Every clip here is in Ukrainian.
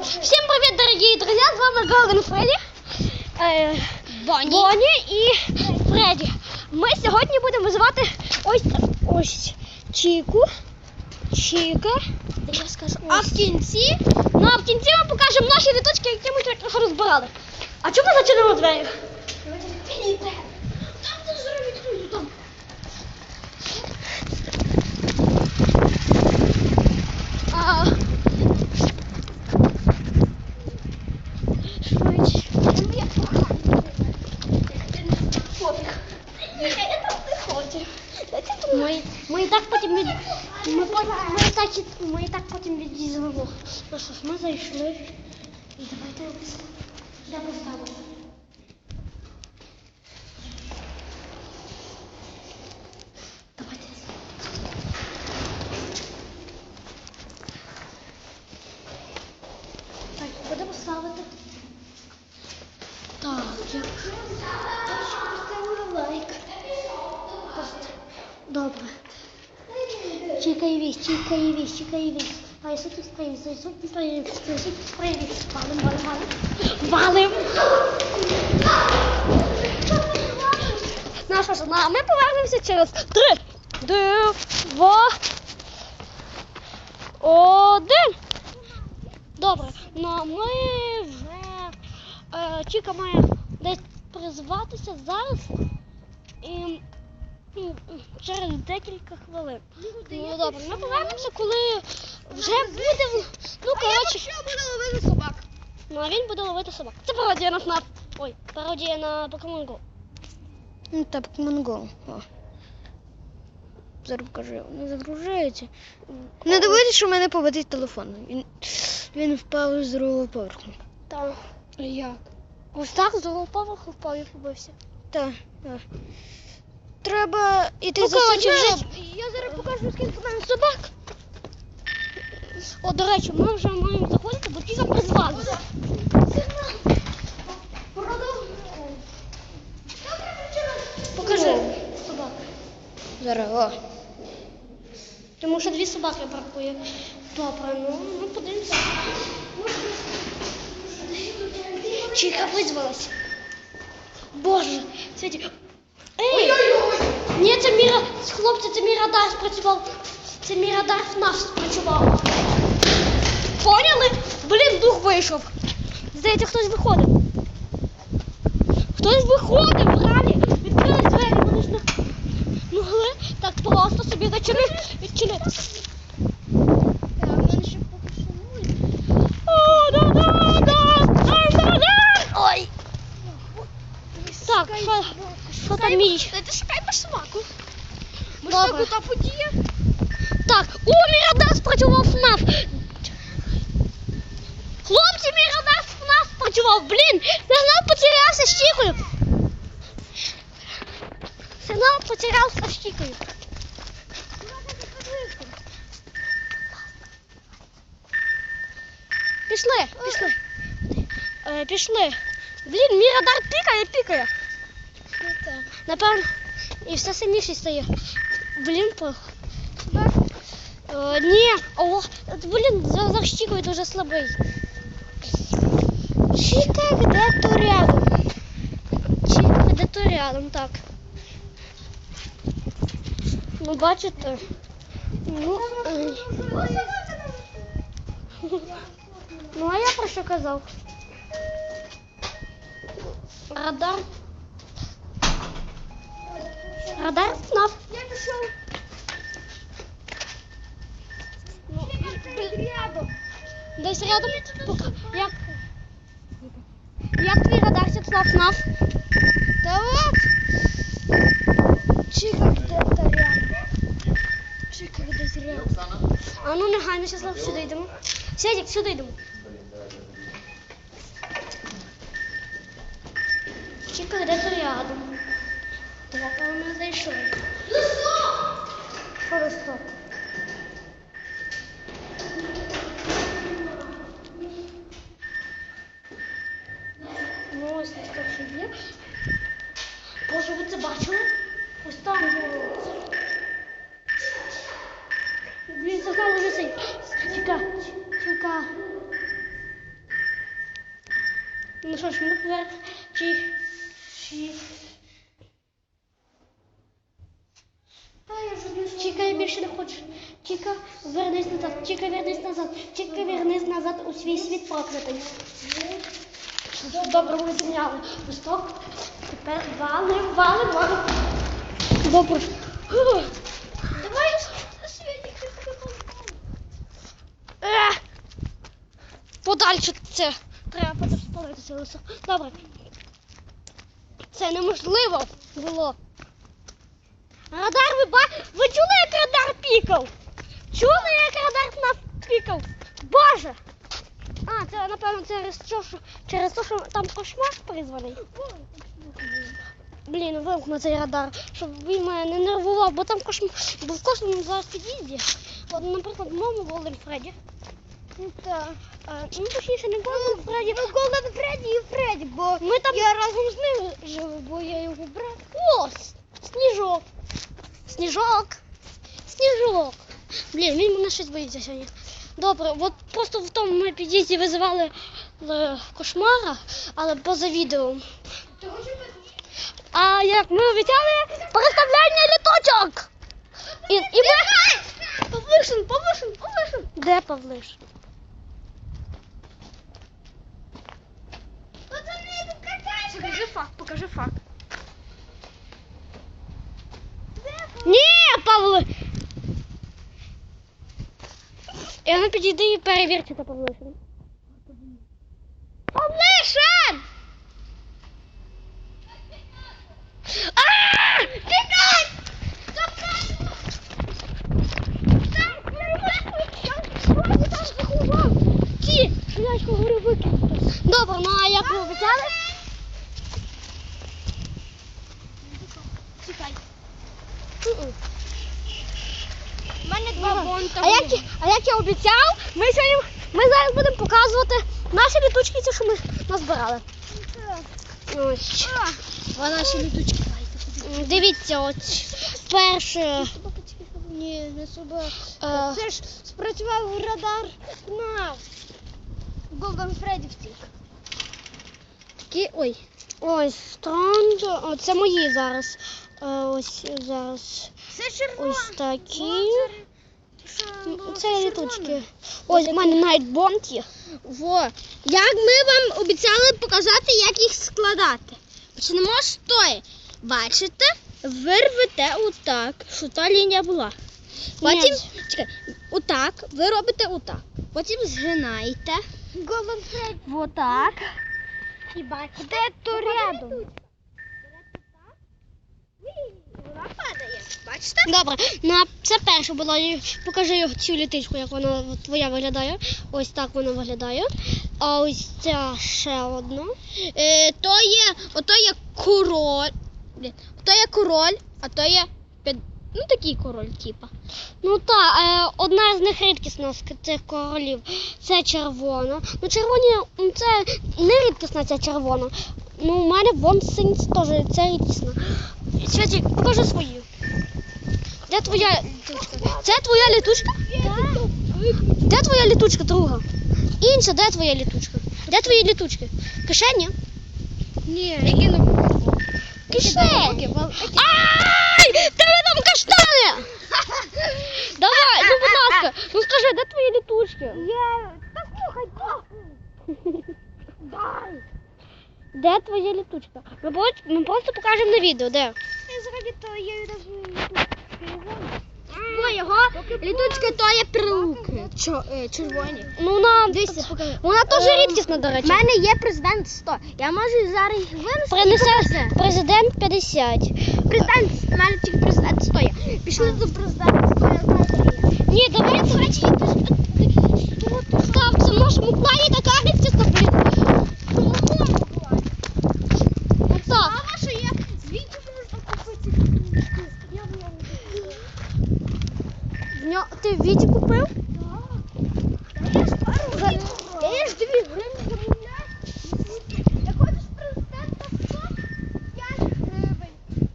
Всем привет, дорогие друзья! С вами Голден Фредді, е, Бонні. Бонні і Фредді. Ми сьогодні будемо визивати ось ось Чіку. Чіка. Я скажу? А в кінці Ну а в кінці ми покажемо наші літочки, які ми розбирали. А чому ми зачинимо двері? Там це зараз відкрию, там. А... Швидше. Моя кохана. Пофіг. Я там не хочу. Ми, ми і так потім від... ми, потім, ми, і так, і- ми і так потім відізливо. Ну що ж, ми зайшли. І давайте я поставлю. Давайте. Так, будемо ставити. Так, я. Добре. Чекай вісь, чекай вісь, чекай вісь. Тут привіз, я тут привіз, я. Валим, валим, валим. Валим. Ну що ж, ну, а ми повернемося через три, два, один. Добре, ну а ми вже е, Чіка має десь призватися зараз і через декілька хвилин. Ну добре, ми повернемося, коли вже буде. Ну коротше, що буду ловити собак. ну а він буде ловити собак. Це пародія на ФНАФ. Ой, пародія на Pokemon Go. Ну так, Монго. Зараз покажу, не загружається. Не дивитися, що в мене поводить телефон. Він, він впав з другого поверху. Так. Як? Ось так з другого поверху впав і побився. Так, так. Треба іти Ну, за коротше, вже- Я зараз покажу, скільки в мене собак. О, до речі, ми вже маємо заходити, бо ті там призвалися. Покажи собак. Зараз, о. Тому що дві собаки бракує. Добре, ну ми подивимося. Чіка визвалась. Боже, Світі. Ей! Ні, це міра. Хлопці, це мій радар спрацював. Це мій радар в нас спрацював. Поняли? Блін, дух вийшов. Здається, хтось виходив. Хтось виходив, рані, Відкрили двері, вони могли так просто собі зачинити, відчинити. ФНАФ спрацював. Блін, сигнал потерявся з Чікою. Сигнал потерявся з Чікою. Пішли, пішли. Е, пішли. Блін, мій радар пікає, пікає. Напевно, і все сильніше стає. Блін, по. Е, ні, о, блін, за, за щікою дуже слабий. Чіка где-то рядом. Чіка где-то рядом, так. Ну, бачите. Ну, е, ну а я про що казав? Радар. Радар ФНАФ. Я пішов. Ну, Рядом. Десь рядом. Як, як твій радар ФНАФ ФНАФ? Та от. Чика где-то рядом. Чика десь рядом. А ну негайно, зараз сюди йдемо. Сядь, сюди йдемо. Чіка де-то рядом. Два, по-моєму, зайшли. Що листок? Ну, Блін, сигнал висить. Чекай, чекай. Ну що ж, ми тепер чи. чи... Чіка, я більше не хочу. Чіка, вернись назад. Чіка, вернись назад. Чіка, вернись назад у свій світ проклятий. Добре, ми зняли листок. Тепер валим, валим, валим. Добре. Подальше це. Треба спалити це. Добре. Це неможливо було. Радар ви ба... Ви чули, як радар пікав? Чули, як радар нас пікав? Боже! А, це напевно через те, що через те, що там кошмар призваний. Блін, вимкну цей радар, щоб він мене не нервував, бо там кошмар, бо в кожному зараз під'їзді. От, наприклад, в моєму Голден Фредді. Ну так. Ну, точніше, не Голден Фредді. Ну, Голден Фредді і Фредді, бо Ми там я разом з ним жив, бо я його брат. О, сніжок. Сніжок. Сніжок. Блін, він мене щось боїться сьогодні. Добре, от просто в тому ми під'їзді визивали е, кошмара, але поза відео. А як ми обіцяли представлення літочок. І, і ми... Павлишин, Павлишин, Павлишин. Де Павлишин? Покажи факт, покажи факт. Ні, Павло. Я не підійди і перевір, чи це Павлишин. Павлишин! Добре, ну а як ви? Чекай. У мене два бонта. А як, я- а як я обіцяв, ми сьогодні ми зараз будемо показувати наші літучки, ті, що ми назбирали. Ось. А наші літучки. Дивіться, от перше. Ні, не собака. Е, Це ж спрацював радар на Голден Фредді втік. Такі, ой. Ось Стронд. О, це мої зараз. Ось зараз. Це. Ось такі. Це літучки. Ось в мене навіть є. Во. Як ми вам обіцяли показати, як їх складати. Почнемо з тої. Бачите, ви рвете отак, що та лінія була. Потім, Ні. чекай, отак, ви робите отак. Потім згинаєте. Голден Отак. І бачите, то рядом. Вона падає. Бачите? Добре, ну а це перше було. Покажи цю літичку, як вона твоя виглядає. Ось так вона виглядає. А ось ця ще одна. Е, то є, ото є король. Блін, То є король, а то є під... ну такий король, типа. Ну так, е, одна з них рідкісна з цих королів. Це червона. Ну, червоні, це не рідкісна ця червона. Ну, у мене вон синь теж це рідкісна. Святик, покажи свою. Де твоя літучка? Це твоя літучка? Де твоя літучка, друга? Інша, де твоя літучка? Де твої літучки? Кишені? Ні, які не Кишені. Ай! Тебе там каштани! Давай, ну будь ласка, ну скажи, де твої літучки? Я... Де твоя літучка? Ми, ми просто покажемо на відео, де? Зроблю то, я навіть Бо його літучки то є прилуки. Чо, е, червоні. Ну, вона, Дивіться, покажи. вона теж Ем, рідкісна, до У речі. мене є президент 100. Я можу зараз їх винести. Принесе президент 50. Президент, у мене тільки президент 100 є. Пішли до президента 100, я знаю, де є. Ні, до речі, так, це в нашому плані така рідкісна блін. Ну так. Мама, що я звідти можна купити. Я В нього... Ти в Віті купив? Я ж пару гривень. Я ж дві гривні замовляю. Я хочу з президента 100, 5 гривень.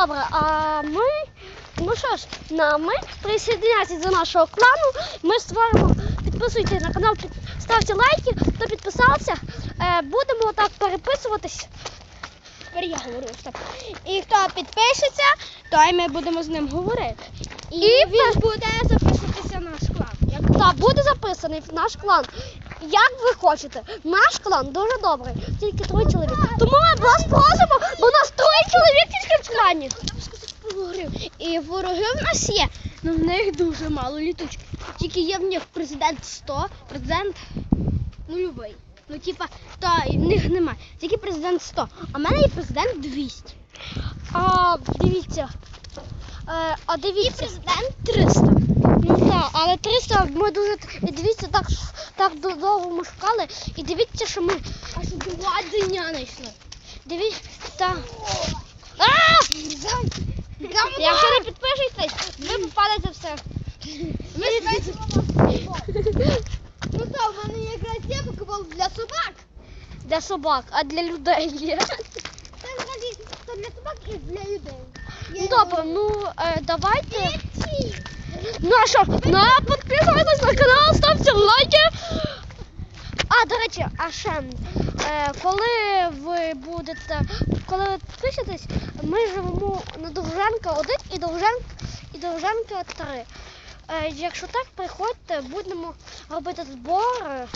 Добре, а ми, ну що ж, на ми присоединяйтесь до нашого клану. Ми створимо підписуйтесь на канал, під- ставте лайки, хто підписався. Е, будемо так переписуватись. Тепер я говорю. Стоп. І хто підпишеться, той ми будемо з ним говорити. І, І він буде записуватися на склад. Як Так, буде записаний в наш клан. Як ви хочете, наш клан дуже добрий, тільки троє чоловік. Тому ми вас просимо, бо у нас троє чоловік тільки в клані. І вороги в нас є, але в них дуже мало літучки. Тільки є в них президент 100, президент ну любий. Ну, типа, то в них немає. Тільки президент 100. А в мене є президент 200. А дивіться. Е, а І дивіться. президент 300. Ну так, але 300 ми дуже і дивіться, так так довго ми шукали. І дивіться, що ми. Аж два дня знайшли. Дивіться. Так. Якщо не підпишетесь, ви попадете все. Ми Ну так, в мене якраз є покупав для собак. Для собак, а для людей є. Це для собак і для людей. Ну, Добре, ну е, давайте. Ну а що, ну, підписуйтесь на канал, ставте лайки. А, до речі, а ще, е, коли ви будете, коли ви підпишетесь, ми живемо на Довженка 1 і Довженка, і Довженка 3. Е, якщо так, приходьте, будемо робити збори.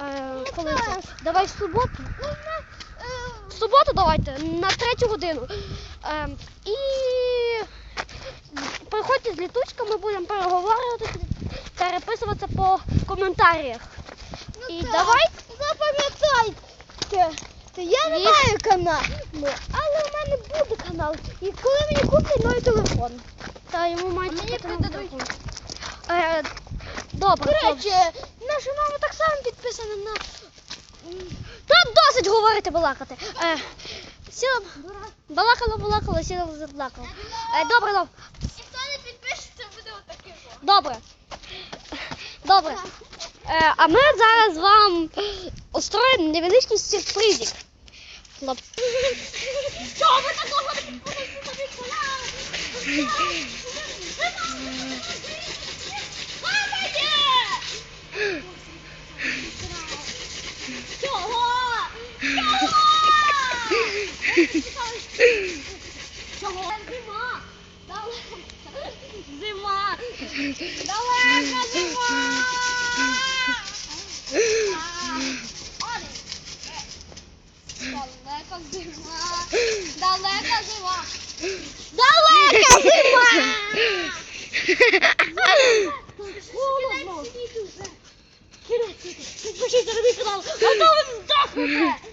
Е, коли це? Давай в суботу. В суботу давайте, на третю годину. Е, і приходьте з літучками, будемо переговорювати, переписуватися по коментарях. І давай. запам'ятайте. Я не Від- маю каналу, але в мене буде канал. І коли мені куплять новий телефон. Та йому мають мені купити новий телефон. Е, добре. До добре. речі, наша мама так само підписана на Та досить говорити балакати. Е, сіла, балакала, балакала, сіла, заплакала. Е, добре, добре. Ніхто не підпишеться, буде отакий. Добре. Добре. Е, а ми зараз вам устроїмо невеличкий сюрпризик. Хлоп. Що ви такого не підписуєте на мій канал? Мама є! Чого? Чого? Зима! Далека! Зима! Далека зима! Далека зима! Далека зима! Далека зима! Холодно. Підпишіться на мій канал, а то ви здохнете.